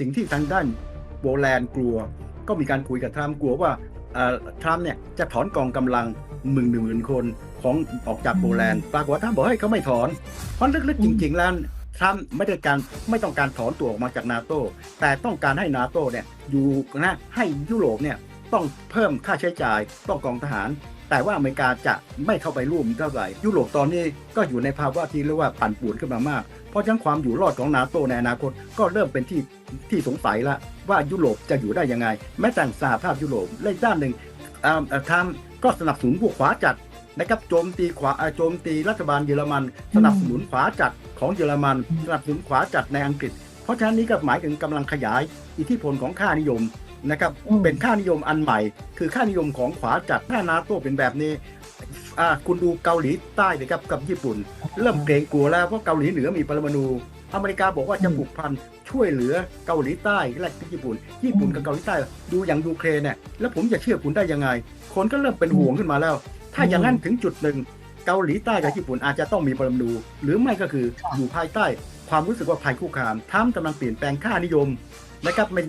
สิ่งที่ทางด้านโบแลนด์กลัว ก็มีการคุยกับทรัมป์กลัวว่าอ่อทรัมป์เนี่ยจะถอนกองกำลังหมื่นหนึ่งหมื่นคนของออกจากโปแลนด์ปรากฏว่าทรัมป์บอกให้เขาไม่ถอน เพราะลึกๆจริง ๆ แล้วทรัมป์ไม่ได้การไม่ต้องการถอนตัวออกมาจากนาโตแต่ต้องการให้นาโตเนี่ยอยู่นะให้ยุโรปเนี่ยต้องเพิ่มค่าใช้จ่ายต้องกองทหาร แต่ว่าอเมริกาจะไม่เข้าไปร่วมเท่าไหร่ยุโรปตอนนี้ก็อยู่ในภาวะที่เรียกว่าปั่นป่วนขึ้นมามาก เพราะฉะนั้นความอยู่รอดของนาโตในอนาคตก็เริ่มเป็นที่ที่สงสัยละว่ายุโรปจะอยู่ได้ยังไง แม้แต่สหภาพยุโรปและอีกด้านหนึ่งอ่าอ่าทรัมป์ก็สนับสนุนพวกขวาจัดนะครับโจมตีขวาโจมตีรัฐบาลเยอรมัน สนับสนุนขวาจัดของเยอรมันสนับสนุนขวาจัดในอังกฤษ เพราะฉะนั้นนี้ก็หมายถึงกำลังขยายอิทธิพลของค่านิยม นะครับอืมเป็นค่านิยมอันใหม่ คือค่านิยมของขวาจัดถ้านาโตเป็นแบบนี้อ่าคุณดูเกาหลีใต้นะครับกับญี่ปุ่น เริ่มเกรงกลัวแล้วเพราะเกาหลีเหนือมีปรมาณูอเมริกาบอกว่าจะอืมผูกพันช่วยเหลือเกาหลีใต้และญี่ปุ่น ญี่ปุ่นอืมกับเกาหลีใต้ดูอย่างยูเครนเนี่ยแล้วผมจะเชื่อคุณได้ยังไง คนก็เริ่มเป็นห่วงขึ้นมาแล้ว ถ้าอย่างนั้นถึงจุดหนึ่งเกาหลีใต้กับญี่ปุ่นอาจจะต้องมีปรมาณูหรือไม่ก็คือค่ะอยู่ภายใต้ ความรู้สึกว่าภัยคุกคามทรัมป์กำลังเปลี่ยนแปลงค่านิยม นะครับไม่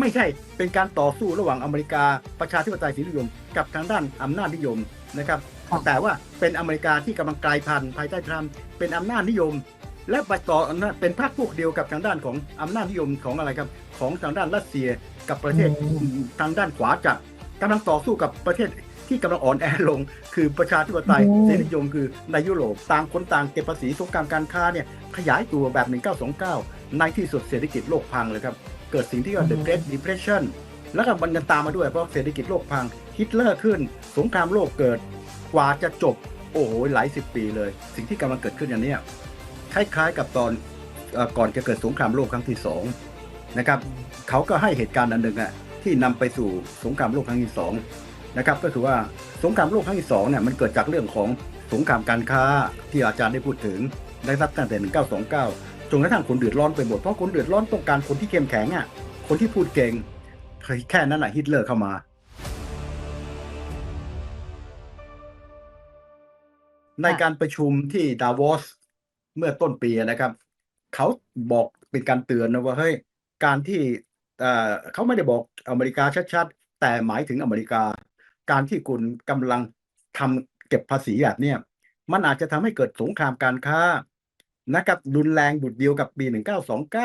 ไม่ใช่เป็นการต่อสู้ระหว่างอเมริกาประชาธิปไตยสีนิยม กับทางด้านอำนาจนิยมนะครับค่ะแต่ว่าเป็นอเมริกาที่กำลังกลายพันธุ์ภายใต้ทรัมป์เป็นอำนาจนิยม และไปต่ออำนาจเป็นพรรคพวกเดียวกับทางด้านของอำนาจนิยมของอะไรครับของทางด้านรัสเซียกับประเทศอืมทางด้านขวาจัดกำลังต่อสู้กับประเทศที่กำลังอ่อนแอลง คือประชาธิปไตยอืมเสรีนิยมคือในยุโรปต่างคนต่างเก็บภาษีสงครามการค้าเนี่ยขยายตัวแบบ 1929 ในที่สุดเศรษฐกิจโลกพังเลยครับเกิดสิ่งที่เรียกว่า The Great Depression แล้วก็มันยังตามมาด้วยเพราะเศรษฐกิจโลกพังฮิตเลอร์ขึ้น สงครามโลกเกิดกว่าจะจบ โอ้โหหลายสิบปีเลย สิ่งที่กำลังเกิดขึ้นอย่างนี้คล้ายๆกับตอนอก่อนจะเกิดสงครามโลกครั้งที่สองนะครับเขาก็ให้เหตุการณ์อันหนึ่งอะที่นำไปสู่สงครามโลกครั้งที่สองนะครับก็คือว่าสงครามโลกครั้งที่สองเนี่ยมันเกิดจากเรื่องของสงครามการค้าที่อาจารย์ได้พูดถึงนะครับตั้งแต่1929 จนกระทั่งคนเดือดร้อนไปหมดเพราะคนเดือดร้อนต้องการคนที่เข้มแข็งอะ คนที่พูดเก่งแค่นั้นแหะฮิตเลอร์เข้ามา ในการประชุมที่ดาวอสเมื่อต้นปีนะครับ เขาบอกเป็นการเตือนนะว่าเฮ้ยการที่เอ่อเขาไม่ได้บอกอเมริกาชัดๆ แต่หมายถึงอเมริกา การที่คุณกำลังทำเก็บภาษีแบบเนี้ยมันอาจจะทำให้เกิดสงครามการค้า นะครับรุนแรงดุดเดียวกับปี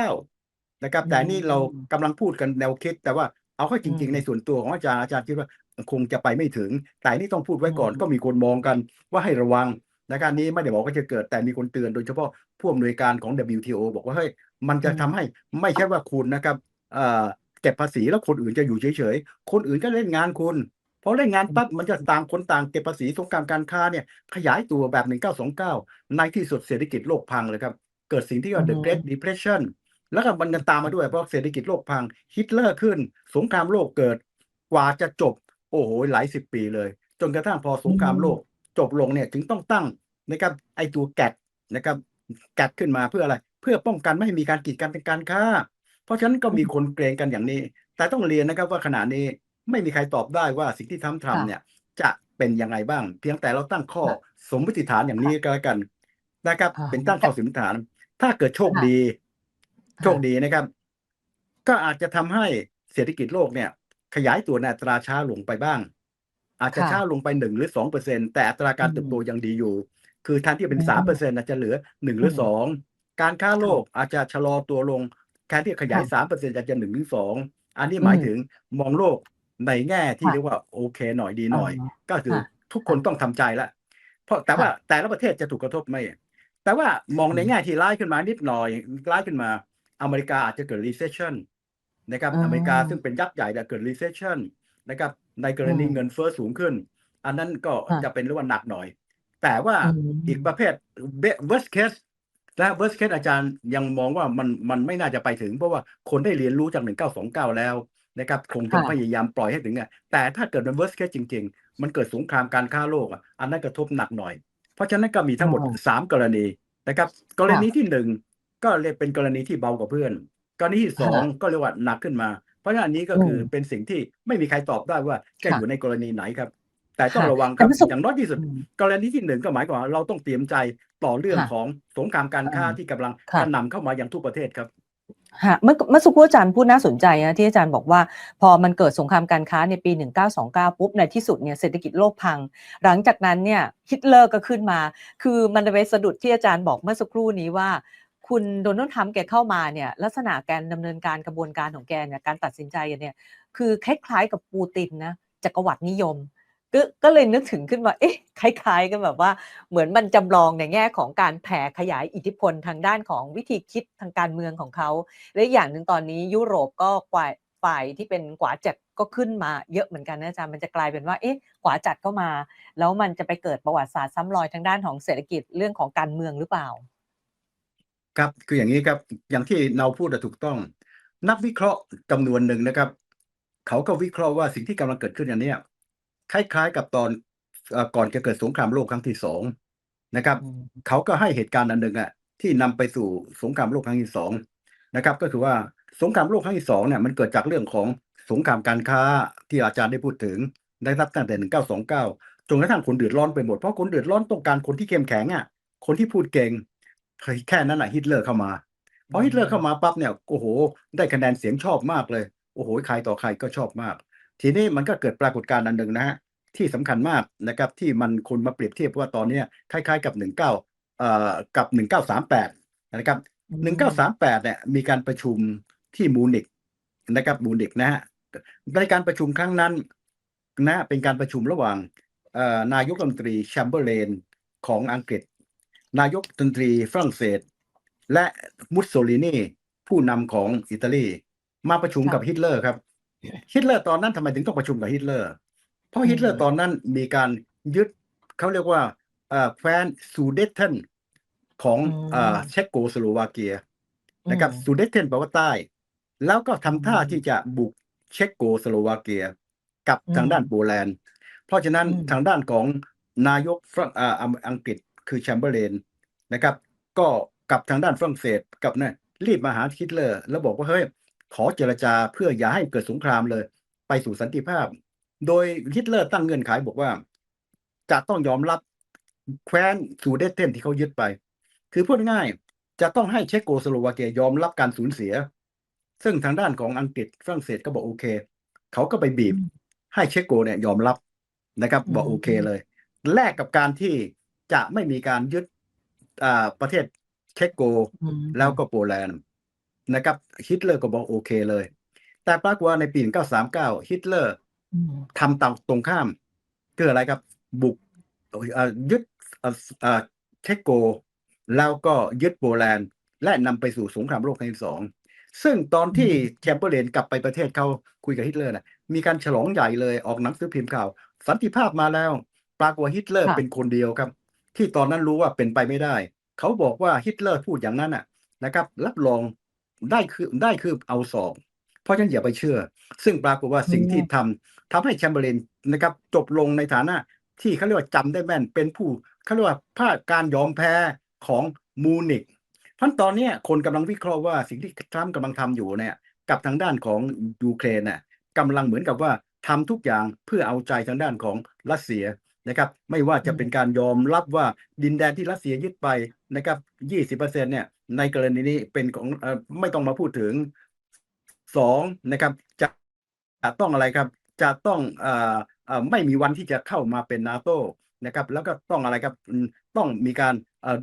1929 นะครับ แต่นี่เรากำลังพูดกันแนวคิด แต่ว่าเอาเข้าจริง ๆ ในส่วนตัวของอาจารย์อาจารย์คิดว่าคงจะไปไม่ถึง แต่นี่ต้องพูดไว้ก่อนอืมก็มีคนมองกันว่าให้ระวังนะครับนี้ไม่ได้บอกว่าจะเกิดแต่มีคนเตือนโดยเฉพาะผู้อำนวยการของ WTO บอกว่าเฮ้ยมันจะทำให้ไม่ใช่ว่าคุณนะครับเอ่อเก็บภาษีแล้วคนอื่นจะอยู่เฉยๆ คนอื่นก็เล่นงานคุณ พอเล่นงานปั๊บมันจะต่างคนต่างเก็บภาษีสงครามการค้าเนี่ยขยายตัวแบบ 1929 ในที่สุดเศรษฐกิจโลกพังเลยครับ เกิดสิ่งที่เรียกว่า The อืม Great Depression แล้วก็มันกันตามมาด้วยเพราะเศรษฐกิจโลกพังฮิตเลอร์ขึ้น สงครามโลกเกิดกว่าจะจบ โอ้โหหลายสิบปีเลย จนกระทั่งพอสงครามโลก จบลงเนี่ยถึงต้องตั้งนะครับไอตัวแกดนะครับแกดขึ้นมาเพื่ออะไร เพื่อป้องกันไม่ให้มีการกีดกันทางการค้า เพราะฉะนั้นก็มีคนเกรงกันอย่างนี้ แต่ต้องเรียนนะครับว่าขณะนี้ ไม่มีใครตอบได้ว่าสิ่งที่ทำทำเนี่ย จะเป็นยังไงบ้าง เพียงแต่เราตั้งข้อสมมติฐานอย่างนี้ก็แล้วกันนะครับค่ะเป็นตั้งข้อสมมติฐาน ถ้าเกิดโชคค่ะดีค่ะโชคดีนะครับ ก็อาจจะทำให้เศรษฐกิจโลกเนี่ย ขยายตัวในอัตราช้าลงไปบ้าง อาจจะค่ะช้าลงไปหนึ่งหรือสองเปอร์เซ็นแต่อัตราการอืมเติบโตยังดีอยู่ คือแทนที่เป็นอืมสามเปอร์เซ็นต์อาจจะเหลือหนึ่งหรืออืมสองการค้าโลกอาจจะชะลอตัวลงแทนที่ขยายค่ะสามเปอร์เซ็นต์อาจจะหนึ่งหรือสองอันนี้หมายอืมถึงมองโลก ในแง่ที่ค่ะเรียกว่าโอเคหน่อยดีหน่อยอ๋อก็คือค่ะทุกคนต้องทำใจละเพราะแต่ว่าค่ะแต่ละประเทศจะถูกกระทบไหมแต่ว่ามองในอืมแง่ที่ร้ายขึ้นมานิดหน่อยร้ายขึ้นมา อเมริกาอาจจะเกิด recession นะครับอืมอเมริกาซึ่งเป็นยักษ์ใหญ่แต่เกิด recession นะครับในกรณีอืมเงินเฟ้อสูงขึ้น อันนั้นก็ค่ะจะเป็นเรื่องว่าหนักหน่อย แต่ว่าอืมอีกประเภท worst case และ worst case อาจารย์ยังมองว่ามันมันไม่น่าจะไปถึง เพราะว่าคนได้เรียนรู้จาก 1929 แล้ว นะครับคงจะค่ะพยายามปล่อยให้ถึงอะแต่ถ้าเกิดเป็น worst case จริง ๆ มันเกิดสงครามการค้าโลกอะอันนั้นกระทบหนักหน่อย เพราะฉะนั้นก็มีทั้งหมดอ๋อสามกรณีนะครับ กรณีที่หนึ่งก็เรียกเป็นกรณีที่เบากว่าเพื่อน กรณีที่สองก็เรียกว่าหนักขึ้นมา เพราะฉะนั้นอันนี้ก็คืออืมเป็นสิ่งที่ไม่มีใครตอบได้ว่าจะค่ะอยู่ในกรณีไหนครับ แต่ต้องค่ะระวังคแต่รับประสบอย่างน้อยที่สุดอืมกรณีที่หนึ่งก็หมายความว่าเราต้องเตรียมใจต่อเรื่องค่ะของสงครามการค้าอ่าที่กำลังค่ะกระหน่ำเข้ามาอย่างทุกประเทศครับ ฮะเมื่อเมื่อสักครู่อาจารย์พูดน่าสนใจนะที่อาจารย์บอกว่า พอมันเกิดสงครามการค้าในปี 1929 ปุ๊บในที่สุดเนี่ยเศรษฐกิจโลกพัง หลังจากนั้นเนี่ยฮิตเลอร์ก็ขึ้นมา คือมันไปสะดุดที่อาจารย์บอกเมื่อสักครู่นี้ว่า คุณโดนัลด์ทรัมป์แกเข้ามาเนี่ยลักษณะการดำเนินการกระบวนการของแกเนี่ยการตัดสินใจเนี่ยคือคล้ายๆกับปูตินนะจักรวรรดินิยม ก็ก็เลยนึกถึงขึ้นว่าเอ๊ะคล้ายๆกันแบบว่าเหมือนมันจำลองในแง่ของการแผ่ขยายอิทธิพลทางด้านของวิธีคิดทางการเมืองของเขา และอย่างหนึ่งตอนนี้ยุโรปก็กว่าฝ่ายที่เป็นขวาจัดก็ขึ้นมาเยอะเหมือนกันนะอาจารย์มันจะกลายเป็นว่าเอ๊ะขวาจัดก็มา แล้วมันจะไปเกิดประวัติศาสตร์ซ้ำรอยทางด้านของเศรษฐกิจเรื่องของการเมืองหรือเปล่า ครับคืออย่างนี้ครับอย่างที่เราพูดถูกต้อง นักวิเคราะห์จำนวนหนึ่งนะครับ เขาก็วิเคราะห์ว่าสิ่งที่กำลังเกิดขึ้นอย่างนี้ คล้ายๆ กับตอนเอ่อก่อนจะเกิดสงครามโลกครั้งที่สองนะครับอืมเขาก็ให้เหตุการณ์อันหนึ่งอะที่นำไปสู่สงครามโลกครั้งที่สองนะครับ ก็คือว่าสงครามโลกครั้งที่สองเนี่ยมันเกิดจากเรื่องของสงครามการค้าที่อาจารย์ได้พูดถึงได้รับตั้งแต่หนึ่งเก้าสองเก้าจนกระทั่งคนเดือดร้อนไปหมดเพราะคนเดือดร้อนต้องการคนที่เข้มแข็งอะคนที่พูดเก่งแค่นั้นแหละฮิตเลอร์เข้ามาพอฮิตเลอร์เข้ามาปั๊บเนี่ยโอ้โห ได้คะแนนเสียงชอบมากเลย โอ้โหใครต่อใครก็ชอบมาก ทีนี้มันก็เกิดปรากฏการณ์อันหนึ่งนะฮะที่สำคัญมากนะครับที่มันคนมาเปรียบเทียบว่าตอนเนี้ยคล้ายๆกับหนึ่งเก้าเอ่อกับหนึ่งเก้าสามแปดนะครับอืมหนึ่งเก้าสามแปดเนี่ยมีการประชุมที่มูนิกนะครับมูนิกนะฮะในการประชุมครั้งนั้นนะเป็นการประชุมระหว่างเอ่อนายกรัฐมนตรีแชมเบอร์เลนของอังกฤษ นายกรัฐมนตรีฝรั่งเศส และมุสโซลินีผู้นำของอิตาลี มาประชุมค่ะกับฮิตเลอร์ครับ ฮิตเลอร์ตอนนั้นทำไมถึงต้องประชุมกับฮิตเลอร์ เพราะอืมฮิตเลอร์ตอนนั้นมีการยึดเขาเรียกว่าเอ่อแคว้นซูเดเทนของอืมเอ่อเช็กโกสโลวาเกียนะครับอืมซูเดเทนแปลว่าใต้ แล้วก็ทำท่าอืมที่จะบุกเช็กโกสโลวาเกีย กับอืมทางด้านโปแลนด์ เพราะฉะนั้นอืมทางด้านของนายกฝรั่งอ่าอังอังกฤษคือแชมเบอร์เลนนะครับ ก็กับทางด้านฝรั่งเศสกับเนี่ยรีบมาหาฮิตเลอร์ แล้วบอกว่าเฮ้ย ขอเจรจาเพื่ออย่าให้เกิดสงครามเลย ไปสู่สันติภาพ โดยฮิตเลอร์ตั้งเงื่อนไขบอกว่า จะต้องยอมรับแคว้นซูเดเทนที่เขายึดไป คือพูดง่ายจะต้องให้เช็กโกสโลวาเกียยอมรับการสูญเสีย ซึ่งทางด้านของอังกฤษฝรั่งเศสก็บอกโอเค เขาก็ไปบีบให้เช็กโกเนี่ยยอมรับนะครับ บอกโอเคเลย แลกกับการที่จะไม่มีการยึดประเทศเช็กโกแล้วก็โปแลนด์ นะครับฮิตเลอร์ก็บอกโอเคเลย แต่ปรากฏว่าในปี 1939 ฮิตเลอร์อืมทำตามตรงข้ามคืออะไรครับ บุกเอ่อยึดเอ่อเอ่อเช็กโก แล้วก็ยึดโปแลนด์ และนำไปสู่สงครามโลกครั้งที่สองซึ่งตอนที่อืมแชมเบอร์เลนกลับไปประเทศเขาคุยกับฮิตเลอร์นะมีการฉลองใหญ่เลยออกหนังสือพิมพ์ข่าว สันติภาพมาแล้ว ปรากฏว่าฮิตเลอร์ค่ะเป็นคนเดียวครับ ที่ตอนนั้นรู้ว่าเป็นไปไม่ได้ เขาบอกว่าฮิตเลอร์พูดอย่างนั้นน่ะนะครับ รับรอง ได้คือได้คือเอาสอบ เพราะฉะนั้นอย่าไปเชื่อ ซึ่งปรากฏว่าสิ่งอืมที่ทำทำให้แชมเบอร์เลนนะครับจบลงในฐานะที่เขาเรียกว่าจำได้แม่นเป็นผู้เขาเรียกว่าภาคการยอมแพ้ของมูนิกเพราะตอนเนี้ยคนกำลังวิเคราะห์ว่าสิ่งที่ทรัมป์กำลังทำอยู่เนี่ยกับทางด้านของยูเครนน่ะกำลังเหมือนกับว่าทำทุกอย่างเพื่อเอาใจทางด้านของรัสเซียนะครับ ไม่ว่าจะเป็นการยอมรับว่าดินแดนที่รัสเซียยึดไปนะครับ 20%เปอร์เซ็นเนี่ย ในกรณีนี้เป็นของอไม่ต้องมาพูดถึงสองนะครับ จะจะต้องอะไรครับ จะต้องออไม่มีวันที่จะเข้ามาเป็นนาโตนะครับ แล้วก็ต้องอะไรครับต้องมีการ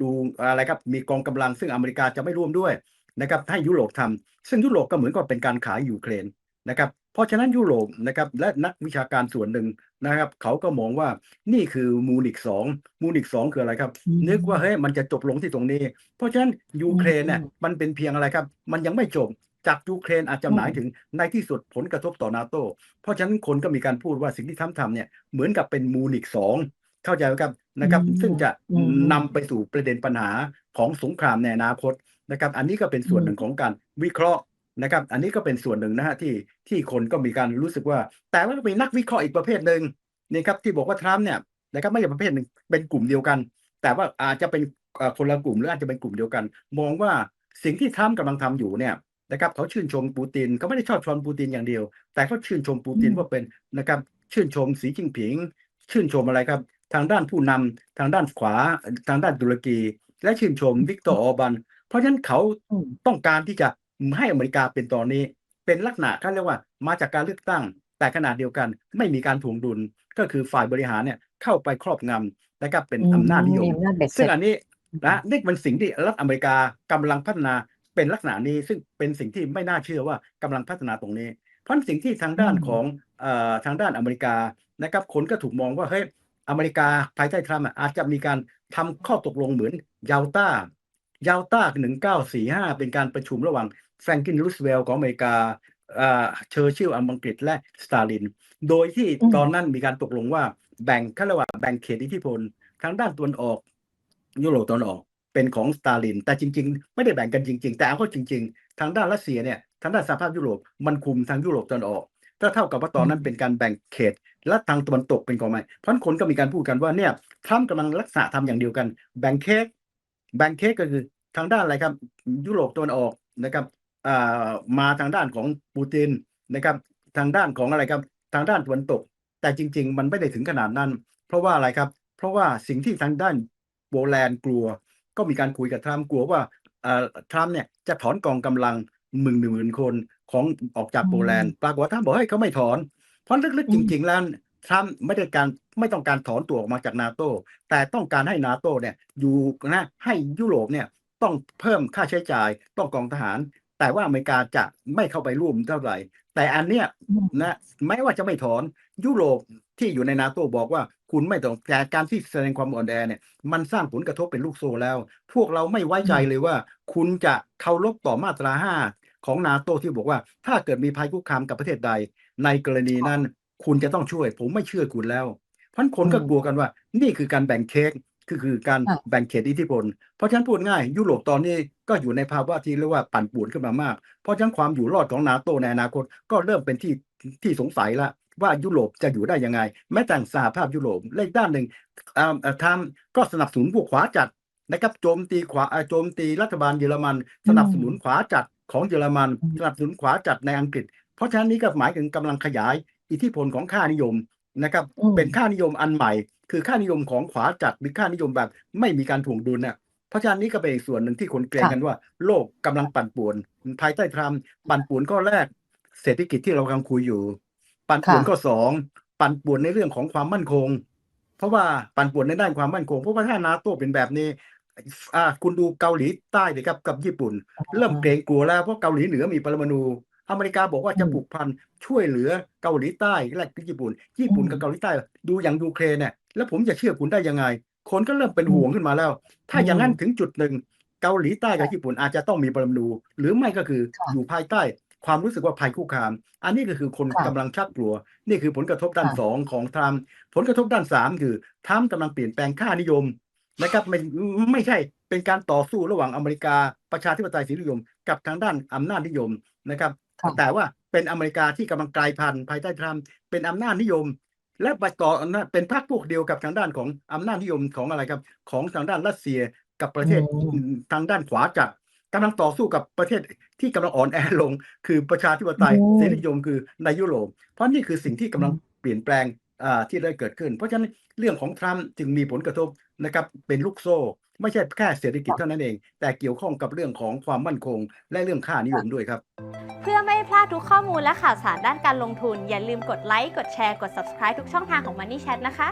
ดูอะไรครับ มีกองกำลังซึ่งอเมริกาจะไม่ร่วมด้วยนะครับ ให้ยุโรปทำซึ่งยุโรปก็เหมือนกับเป็นการขายยูเครนนะครับ เพราะฉะนั้นยุโรปนะครับและนักวิชาการส่วนหนึ่งนะครับเขาก็มองว่านี่คือมูนิกสองมูนิกสองคืออะไรครับอืมนึกว่าเฮ้ยมันจะจบลงที่ตรงนี้ เพราะฉะนั้นยูเครนเนี่ยอืมมันเป็นเพียงอะไรครับ มันยังไม่จบจากยูเครนอาจจะอืมหมายถึงในที่สุดผลกระทบต่อนาโตเพราะฉะนั้นคนก็มีการพูดว่าสิ่งที่ทำทำเนี่ยเหมือนกับเป็นมูนิกสองเข้าใจไหมครับนะครับอืมซึ่งจะอืมนำไปสู่ประเด็นปัญหาของสงครามในอนาคตนะครับ อันนี้ก็เป็นส่วนหนึ่งของการวิเคราะห์ นะครับ อันนี้ก็เป็นส่วนหนึ่งนะฮะที่ที่คนก็มีการรู้สึกว่า แต่ว่าก็มีนักวิเคราะห์อีกประเภทหนึ่งนี่ครับที่บอกว่าทรัมป์เนี่ยนะครับไม่ใช่ประเภทหนึ่งเป็นกลุ่มเดียวกัน แต่ว่าอาจจะเป็นเอ่อคนละกลุ่มหรืออาจจะเป็นกลุ่มเดียวกัน มองว่าสิ่งที่ทรัมป์กำลังทำอยู่เนี่ยนะครับเขาชื่นชมปูตินเขาไม่ได้ชอบชมปูตินอย่างเดียว แต่เขาชื่นชมปูตินอืมว่าเป็นนะครับชื่นชมสีจิ้งผิง ชื่นชมอะไรครับ ทางด้านผู้นำทางด้านขวาทางด้านตุรกี และชื่นชมวิกตอร์ออร์บัน เพราะฉะนั้นเขาอืมต้องการที่จะ ให้อเมริกาเป็นตอนนี้ เป็นลักษณะเขาเรียกว่ามาจากการเลือกตั้ง แต่ขนาดเดียวกันไม่มีการถ่วงดุลก็คือฝ่ายบริหารเนี่ยเข้าไปครอบงำนะครับเป็นอำนาจนิยมอำนาจเบ็ดเสซึ่ร็งจอันนี้นะนี่เป็นสิ่งที่รัฐอเมริกากำลังพัฒนาเป็นลักษณะนี้ซึ่งเป็นสิ่งที่ไม่น่าเชื่อว่ากำลังพัฒนาตรงนี้ เพราะสิ่งที่ทางด้านอืมของเอ่อทางด้านอเมริกานะครับคนก็ถูกมองว่าเฮ้ยอเมริกาภายใต้ทรัมป์อะอาจจะมีการทำข้อตกลงเหมือนยาลตา ยาลตาหนึ่งเก้าสี่ห้าเป็นการประชุมระหว่างแฟรงกินรูสเวลล์ของอเมริกาเอ่อเชอร์ชิลอังกฤษและสตาลิน โดยที่อืมตอนนั้นมีการตกลงว่าแบ่งเขาเรียกว่าแบ่งเขตอิทธิพลทางด้านตะวันออก ยุโรปตะวันออกเป็นของสตาลิน แต่จริง ๆ ไม่ได้แบ่งกันจริง ๆ แต่เอาเข้าจริง ๆ ทางด้านรัสเซียเนี่ยทางด้านสหภาพยุโรปมันคุมทางยุโรปตะวันออกก็เท่ากับว่าตอนนั้นเป็นการแบ่งเขตและทางตะวันตกเป็นของมันเพราะฉะนั้นคนก็มีการพูดกันว่าเนี่ยทรัมป์กำลังรักษาทำอย่างเดียวกัน แบ่งเค้ก แบ่งเค้กก็คือทางด้านอะไรครับ ยุโรปตะวันออกนะครับอ่ามาทางด้านของปูตินนะครับ ทางด้านของอะไรครับ ทางด้านตะวันตก แต่จริง ๆ มันไม่ได้ถึงขนาดนั้น เพราะว่าอะไรครับ เพราะว่าสิ่งที่ทางด้านโปแลนด์กลัว ก็มีการคุยกับทรัมป์กลัวว่าเอ่อทรัมป์เนี่ยจะถอนกองกำลังหมื่นหนึ่งหมื่นคนของออกจากอืมโปแลนด์ปรากฏว่าทรัมป์บอกเฮ้ยเขาไม่ถอน เพราะลึกๆอืจมริง ๆ แล้ว ทรัมป์ไม่ได้การไม่ต้องการถอนตัวออกมาจากนาโตแต่ต้องการให้นาโตเนี่ยอยู่นะให้ยุโรปเนี่ยต้องเพิ่มค่าใช้จ่าย ต้องกองทหาร แต่ว่าอเมริกาจะไม่เข้าไปร่วมเท่าไหร่ แต่อันเนี้ยอืมนะแม้ว่าจะไม่ถอนยุโรปที่อยู่ในนาโตบอกว่าคุณไม่ต้องแต่การที่แสดงความอ่อนแอเนี่ยมันสร้างผลกระทบเป็นลูกโซ่แล้ว พวกเราไม่ไว้ใจเลยว่า คุณจะเคารพต่อมาตราห้าของนาโตที่บอกว่าถ้าเกิดมีภัยคุกคามกับประเทศใด ในกรณีนั้น คุณจะต้องช่วย ผมไม่เชื่อคุณแล้ว เพราะฉะนั้นคนก็อืมกลัวกันว่า นี่คือการแบ่งเค้กคือคือการค่ะแบ่งเขตอิทธิพล เพราะฉะนั้นพูดง่าย ยุโรปตอนนี้ก็อยู่ในภาวะที่เรียกว่าปั่นป่วนขึ้นมามาก เพราะฉะนั้นความอยู่รอดของนาโตในอนาคตก็เริ่มเป็นที่ที่สงสัยละว่ายุโรปจะอยู่ได้ยังไง แม้แต่สหภาพยุโรปและอีกด้านหนึ่งอ่าอ่าทางก็สนับสนุนพวกขวาจัดนะครับโจมตีขวาอ่าโจมตีรัฐบาลเยอรมัน สนับสนุนขวาจัดของเยอรมันอืมสนับสนุนขวาจัดในอังกฤษ เพราะฉะนั้นนี้ก็หมายถึงกำลังขยาย อิทธิพลของค่านิยมนะครับ อืม เป็นค่านิยมอันใหม่ คือค่านิยมของขวาจัดหรือค่านิยมแบบไม่มีการถ่วงดุลน่ะเพราะฉะนั้นนี้ก็เป็นอีกส่วนหนึ่งที่คนเกรงค่ะกันว่า โลกกำลังปั่นป่วน ภายใต้ทรัมป์ปั่นป่วนข้อแรก เศรษฐกิจที่เรากำลังคุยอยู่ ปั่นป่วนค่ะ ข้อสองปั่นป่วนในเรื่องของความมั่นคง เพราะว่าปั่นป่วนในด้านความมั่นคงเพราะว่าถ้านาโต้เป็นแบบนี้อ่าคุณดูเกาหลีใต้เลยครับกับญี่ปุ่น เริ่มเกรงกลัวแล้วเพราะเกาหลีเหนือมีปรมาณู อเมริกาบอกว่าจะอืมผูกพันช่วยเหลือเกาหลีใต้และญี่ปุ่น ญี่ปุ่นอืมกับเกาหลีใต้ ดูอย่างยูเครนเนี่ยแล้วผมจะเชื่อคุณได้ยังไง คนก็เริ่มเป็นอืมห่วงขึ้นมาแล้ว ถ้าอืมอย่างนั้นถึงจุดหนึ่งเกาหลีใต้กับญี่ปุ่นอาจจะต้องมีปรมาณูหรือไม่ก็คือค่ะอยู่ภายใต้ความรู้สึกว่าภัยคุกคาม อันนี้ก็คือคนค่ะกำลังชักกลัว นี่คือผลกระทบด้านค่ะสองของทรัมป์ผลกระทบด้านสามคือทรัมป์กำลังเปลี่ยนแปลงค่านิยมนะครับไม่ไม่ใช่เป็นการต่อสู้ระหว่างอเมริกาประชาธิปไตยสีนิยม กับทางด้านอำนาจนิยมนะครับค่ะ แต่ว่าเป็นอเมริกาที่กำลังกลายพันธุ์ภายใต้ทรัมป์เป็นอำนาจนิยม และไปต่ออำนาจเป็นพรรคพวกเดียวกับทางด้านของอำนาจนิยมของอะไรครับ ของทางด้านรัสเซียกับประเทศอืมทางด้านขวาจัดกำลังต่อสู้กับประเทศที่กำลังอ่อนแอลง คือประชาธิปไตยอืมเสรีนิยมคือในยุโรปเพราะนี่คือสิ่งที่กำลังเปลี่ยนแปลงอ่าที่ได้เกิดขึ้น เพราะฉะนั้นเรื่องของทรัมป์จึงมีผลกระทบนะครับเป็นลูกโซ่ ไม่ใช่แค่เศรษฐกิจเท่านั้นเอง แต่เกี่ยวข้องกับเรื่องของความมั่นคง และเรื่องค่านิยมด้วยครับ เพื่อไม่พลาดทุกข้อมูลและข่าวสารด้านการลงทุน อย่าลืมกดไลค์กดแชร์กด subscribe ทุกช่องทางของ Money Chat นะคะ